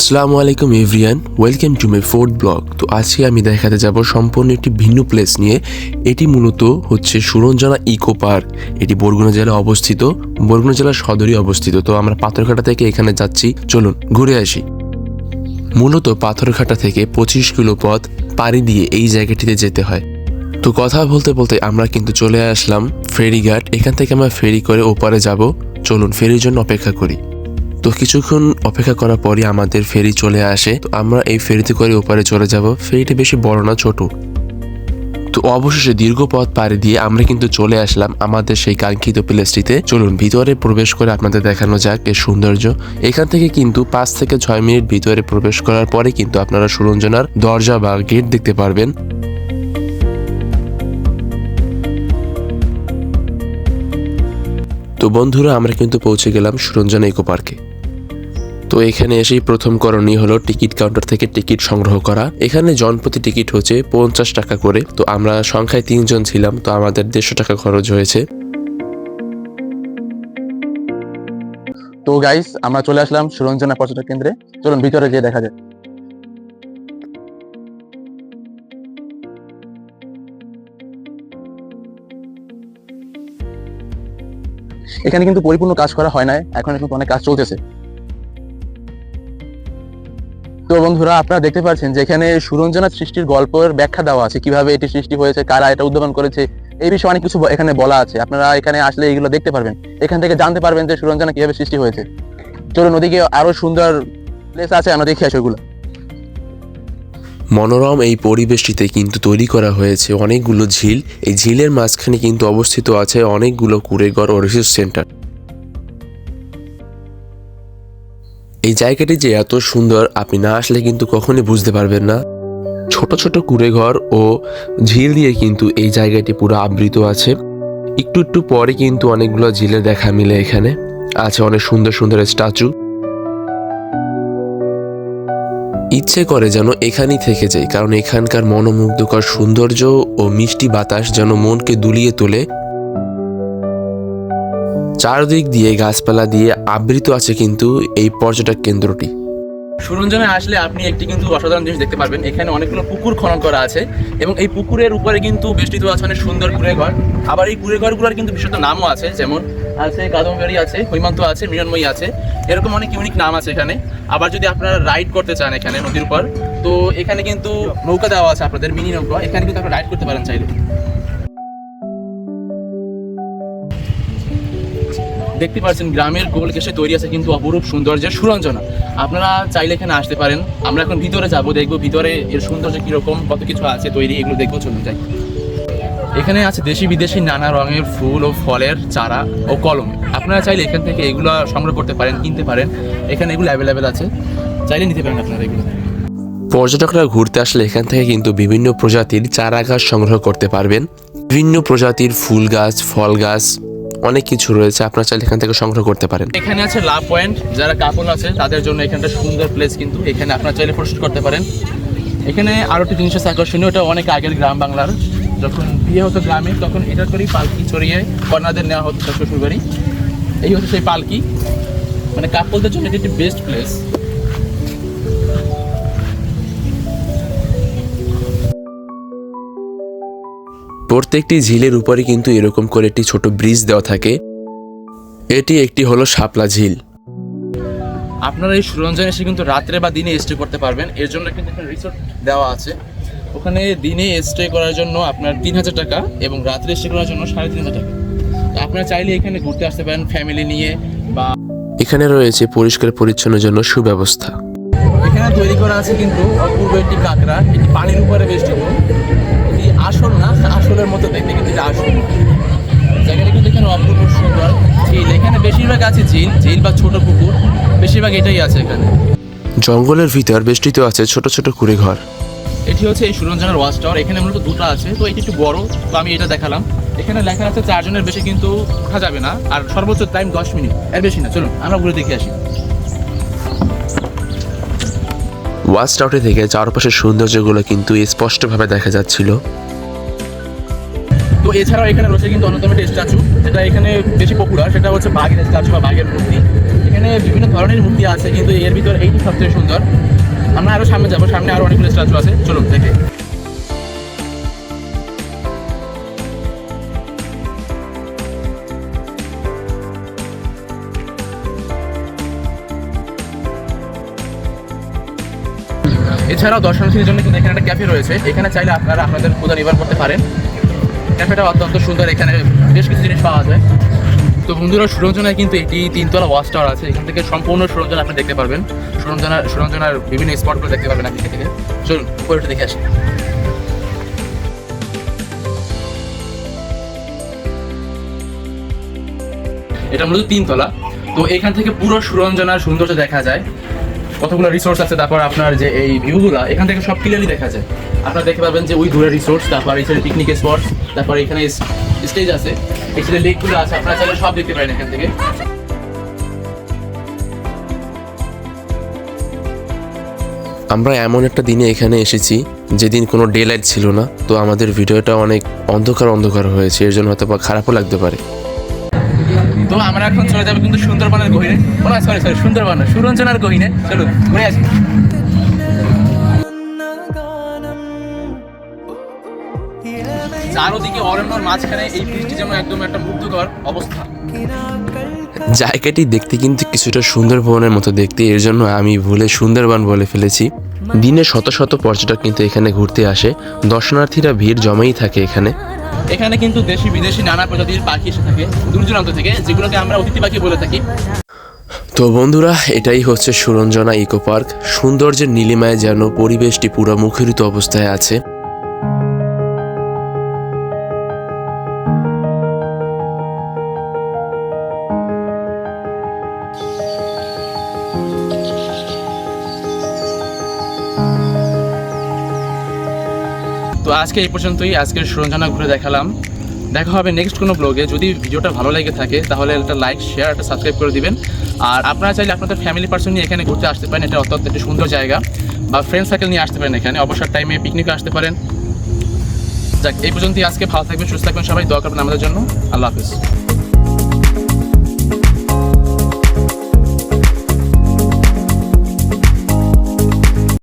আসসালামু আলাইকুম everyone, welcome to my fourth blog. তো আজকে আমি দেখাতে যাব সম্পূর্ণ একটি ভিন্ন প্লেস নিয়ে। এটি মূলত হচ্ছে সুরঞ্জনা ইকো পার্ক। এটি বরগুনা জেলায় অবস্থিত। বরগুনা জেলার সদরই অবস্থিত। তো আমরা পাথরঘাটা থেকে এখানে যাচ্ছি। চলুন, ঘুরে আসি। মূলত পাথরঘাটা থেকে পঁচিশ কিলো পথ পাড়ি দিয়ে এই জায়গাটিতে যেতে হয়। তো কথা বলতে বলতে আমরা কিন্তু চলে আসলাম ফেরিঘাট। এখান থেকে আমরা ফেরি করে ওপারে যাব। চলুন, ফেরির জন্য অপেক্ষা করি। তো কিছুক্ষণ অপেক্ষা করার পরই আমাদের ফেরি চলে আসে। তো আমরা এই ফেরিতে করে ওপারে চলে যাব। ফেরিটা বেশি বড় না, ছোট। তো অবশেষে দীর্ঘ পথ পাড়ি দিয়ে আমরা কিন্তু চলে আসলাম আমাদের সেই কাঙ্ক্ষিত প্লেসটিতে। চলুন, ভিতরে প্রবেশ করে আপনাদের দেখানো যাক এর সৌন্দর্য। এখান থেকে কিন্তু পাঁচ থেকে ছয় মিনিট ভিতরে প্রবেশ করার পরে কিন্তু আপনারা সুরঞ্জনার দরজা বা গেট দেখতে পারবেন। তো বন্ধুরা, আমরা কিন্তু পৌঁছে গেলাম সুরঞ্জনা ইকো পার্কে। তো এখানে এসেই প্রথম করণীয় হলো টিকিট কাউন্টার থেকে টিকিট সংগ্রহ করা। এখানে জনপ্রতি টিকিট হচ্ছে পঞ্চাশ টাকা করে। তো আমরা সংখ্যায় তিনজন ছিলাম, তো আমাদের দেড়শো টাকা খরচ হয়েছে। তো গাইস আমরা চলে আসলাম সুরঞ্জনা পর্যটক কেন্দ্রে। চলুন, ভিতরে গিয়ে দেখা যায় এখানে কিন্তু পরিপূর্ণ কাজ করা হয় না এখন কিন্তু অনেক কাজ চলতেছে। তো বন্ধুরা, আপনারা দেখতে পাচ্ছেন যে এখানে সুরঞ্জনা সৃষ্টির গল্পের ব্যাখ্যা দেওয়া আছে, কীভাবে এটি সৃষ্টি হয়েছে, কারা এটা উদ্ভাবন করেছে, এই বিষয়ে অনেক কিছু এখানে বলা আছে। আপনারা এখানে আসলে এগুলো দেখতে পারবেন। এখান থেকে জানতে পারবেন যে সুরঞ্জনা কীভাবে সৃষ্টি হয়েছে। চলুন ওদিকে আরও সুন্দর প্লেস আছে, আমরা দেখে আসি ওগুলো। মনোরম এই পরিবেশটিতে কিন্তু তৈরি করা হয়েছে অনেকগুলো ঝিল। এই ঝিলের মাঝখানে কিন্তু অবস্থিত আছে অনেকগুলো কুড়েঘর ও রিসোর্স সেন্টার এই জায়গাটি যে এত সুন্দর, আপনি না আসলে কিন্তু কখনই বুঝতে পারবেন না। ছোট ছোট কুড়েঘর ও ঝিল দিয়ে কিন্তু এই জায়গাটি পুরো আবৃত আছে। একটু একটু পরে কিন্তু অনেকগুলো ঝিলের দেখা মিলে এখানে। আছে অনেক সুন্দর সুন্দর স্ট্যাচু। ইচ্ছে করে যেন এখানেই থেকে যাই কারণ এখানকার মনোমুগ্ধকর সৌন্দর্য ও মিষ্টি বাতাস যেন মনকে দুলিয়ে তোলে। চারদিক দিয়ে গাছপালা দিয়ে আবৃত আছে কিন্তু এই পর্যটক কেন্দ্রটি। সুরঞ্জনে আসলে আপনি একটি কিন্তু অসাধারণ জিনিস দেখতে পারবেন। এখানে অনেকগুলো পুকুর খনন করা আছে এবং এই পুকুরের উপরে কিন্তু বেষ্টিত আছে অনেক সুন্দর কুড়েঘর। আবার এই কুড়েঘরগুলোর কিন্তু বিশুদ্ধ নামও আছে, যেমন আছে কাদম্বরী আছে, হৈমান্ত আছে মিলনময়ী আছে। এরকম অনেক ইউনিক নাম আছে এখানে। আবার যদি আপনারা রাইড করতে চান এখানে নদীর উপর, তো এখানে কিন্তু নৌকা দেওয়া আছে আপনাদের, মিনি নৌকা। এখানে কিন্তু আপনারা রাইড করতে পারেন চাইলে। দেখতে পাচ্ছেন, গ্রামের গোল ঘেসে তৈরি আছে কিন্তু অপরূপ সৌন্দর্যের সুরঞ্জনা। আপনারা চাইলে এখানে আসতে পারেন। আমরা এখন ভিতরে যাব, দেখব ভিতরে এর সৌন্দর্য কীরকম, কত কিছু আছে তৈরি, এগুলো দেখব, চলুন যাই। এখানে আছে দেশি বিদেশি নানা রঙের ফুল ও ফলের চারা ও কলম। আপনারা চাইলে এখান থেকে এগুলো সংগ্রহ করতে পারেন, কিনতে পারেন। এখানে এগুলো অ্যাভেলেবেল আছে। চাইলে নিতে পারেন আপনারা এগুলো। পর্যটকরা ঘুরতে আসলে এখান থেকে কিন্তু বিভিন্ন প্রজাতির চারা গাছ সংগ্রহ করতে পারবেন। বিভিন্ন প্রজাতির ফুল গাছ, ফল গাছ অনেক কিছু রয়েছে, আপনারা চাইলে এখান থেকে সংগ্রহ করতে পারেন। এখানে আছে লাভ পয়েন্ট, যারা কাপল আছে, তাদের জন্য এখানটা সুন্দর প্লেস কিন্তু এখানে আপনারা চাইলে ফটোশুট করতে পারেন। এখানে আরও একটি জিনিস আছে আকর্ষণীয়, ওটা অনেক আগের গ্রাম বাংলার। যখন বিয়ে হতো গ্রামে, তখন এটা করেই পালকি চড়িয়ে কন্যাদের নেওয়া হতো তার শ্বশুর বাড়ি এই হচ্ছে সেই পালকি। মানে কাপলদের জন্য এটি একটি বেস্ট প্লেস প্রত্যেকটি ঝিলের উপরে কিন্তু এরকম করে একটি ছোট ব্রিজ দেওয়া থাকে। এটি একটি হলো শাপলা ঝিল। আপনারা এই সুরঞ্জন এসে কিন্তু রাত্রে বা দিনে স্টে করতে পারবেন। এর জন্য কিন্তু এখানে রিসোর্ট দেওয়া আছে। ওখানে দিনে স্টে করার জন্য আপনার তিন হাজার টাকা এবং রাত্রে স্টে করার জন্য সাড়ে তিন হাজার টাকা। তো আপনারা চাইলে এখানে ঘুরতে আসতে পারেন ফ্যামিলি নিয়ে বা এখানে রয়েছে পরিষ্কার পরিচ্ছন্নের জন্য সুব্যবস্থা। এখানে তৈরি করা আছে কিন্তু অপূর্ব একটি কাঁকড়া। এটি পানির উপরে এটি আসল না আসলের মতো দেখতে কিন্তু এটা আসল জায়গাটা কিন্তু এখানে অপূর্ব সুন্দর। ঝিল এখানে বেশিরভাগ আছে ঝিল ঝিল বা ছোট পুকুর বেশিরভাগ এটাই আছে এখানে। জঙ্গলের ভিতর বেষ্টিত আছে ছোট ছোট কুড়ে ঘর এটি হচ্ছে এই সুরঞ্জনের ওয়াচ টাওয়ার এখানে মূলত দুটো আছে। তো এটি একটু বড় তো আমি এটা দেখালাম। এখানে লেখা আছে চারজনের বেশি কিন্তু উঠা যাবে না আর সর্বোচ্চ টাইম দশ মিনিট। এর বেশি না চলুন আমরা ঘুরে দেখে আসি। ওয়াচ টাউটে থেকে চারপাশের সৌন্দর্যগুলো কিন্তু স্পষ্টভাবে দেখা যাচ্ছিল। এছাড়াও এখানে রয়েছে কিন্তু অন্যতম একটি স্ট্যাচু, যেটা এখানে বেশি পপুলার সেটা হচ্ছে বাঘের স্ট্যাচু বা বাঘের মূর্তি। এখানে বিভিন্ন ধরনের মূর্তি আছে, কিন্তু এর ভিতর এইটি সবচেয়ে সুন্দর। আমরা আরও সামনে যাব, সামনে আরও অনেকগুলো স্ট্যাচু আছে, চলুন দেখে। এছাড়াও দর্শনার্থীদের জন্য কিন্তু এখানে একটা ক্যাফে রয়েছে। এখানে চাইলে আপনারা আপনাদের ক্ষুদা নিবারণ করতে পারেন। ক্যাফেটা অত্যন্ত সুন্দর, এখানে বেশ কিছু জিনিস পাওয়া যায়। তো বন্ধুরা, সুরঞ্জনায় কিন্তু এটি তিনতলা ওয়াচ টাওয়ার আছে। এখান থেকে সম্পূর্ণ সুরঞ্জনা আপনি দেখতে পারবেন। সুরঞ্জনা, সুরঞ্জনার বিভিন্ন স্পটগুলো দেখতে পারবেন আপনি থেকে। চলুন, উপরে দেখে আসি। এটা মূলত তিনতলা। তো এখান থেকে পুরো সুরঞ্জনার সৌন্দর্য দেখা যায়। কতগুলো রিসোর্স আছে, তারপর আপনার যে এই ভিউগুলো এখান থেকে সব ক্লিয়ারলি দেখা যায়। আপনারা দেখতে পাবেন যে ওই দূরের রিসোর্স তারপর এই পিকনিক স্পট তারপর এখানে স্টেজ আছে। এখানে লেকগুলো আছে আপনারা চাইলে সব দেখতে পারেন এখান থেকে। আমরা এমন একটা দিনে এখানে এসেছি যেদিন কোনো ডে লাইট ছিল না তো আমাদের ভিডিওটা অনেক অন্ধকার অন্ধকার হয়েছে এর জন্য হয়তো বা খারাপও লাগতে পারে। তো আমরা এখন চলে যাব কিন্তু সুন্দরবনের গহিনে। সরি সরি সুন্দরবন সুরঞ্জনার গহিনে। চলুন ঘুরে আসি। চারোদিকে অরণ্যর মাঝখানে এই বৃষ্টি যেন একদম একটা মুগ্ধকর অবস্থা। জায়গাটি দেখতে কিন্তু কিছুটা সুন্দরবনের মতো দেখতে। এর জন্য আমি ভুলে সুন্দরবন বলে ফেলেছি। দিনে শত শত পর্যটক কিন্তু এখানে ঘুরতে আসে। দর্শনার্থীরা ভিড় জমেই থাকে এখানে। এখানে কিন্তু দেশি বিদেশি নানা প্রজাতির পাখি এসে থাকে দূর দূরান্ত থেকে যেগুলোকে আমরা অতিথি পাখি বলে থাকি। তো বন্ধুরা এটাই হচ্ছে সুরঞ্জনা ইকো পার্ক। সৌন্দর্যের নীলিমায় যেন পরিবেশটি পুরো মুখরিত অবস্থায় আছে। তো আজকে এই পর্যন্তই। আজকের সুরঞ্জনা ঘুরে দেখালাম। দেখা হবে নেক্সট কোনো ব্লগে যদি ভিডিওটা ভালো লেগে থাকে, তাহলে একটা লাইক শেয়ার একটা সাবস্ক্রাইব করে দিবেন। আর আপনারা চাইলে আপনাদের ফ্যামিলি পার্সন নিয়ে এখানে ঘুরতে আসতে পারেন। এটা অত্যন্ত একটি সুন্দর জায়গা। বা ফ্রেন্ড সার্কেল নিয়ে আসতে পারেন এখানে। অবসর টাইমে পিকনিকে আসতে পারেন। যাক, এই পর্যন্তই আজকে। ভালো থাকবেন, সুস্থ থাকবেন। সবাই দোয়া করবেন আমাদের জন্য। আল্লাহ হাফিজ।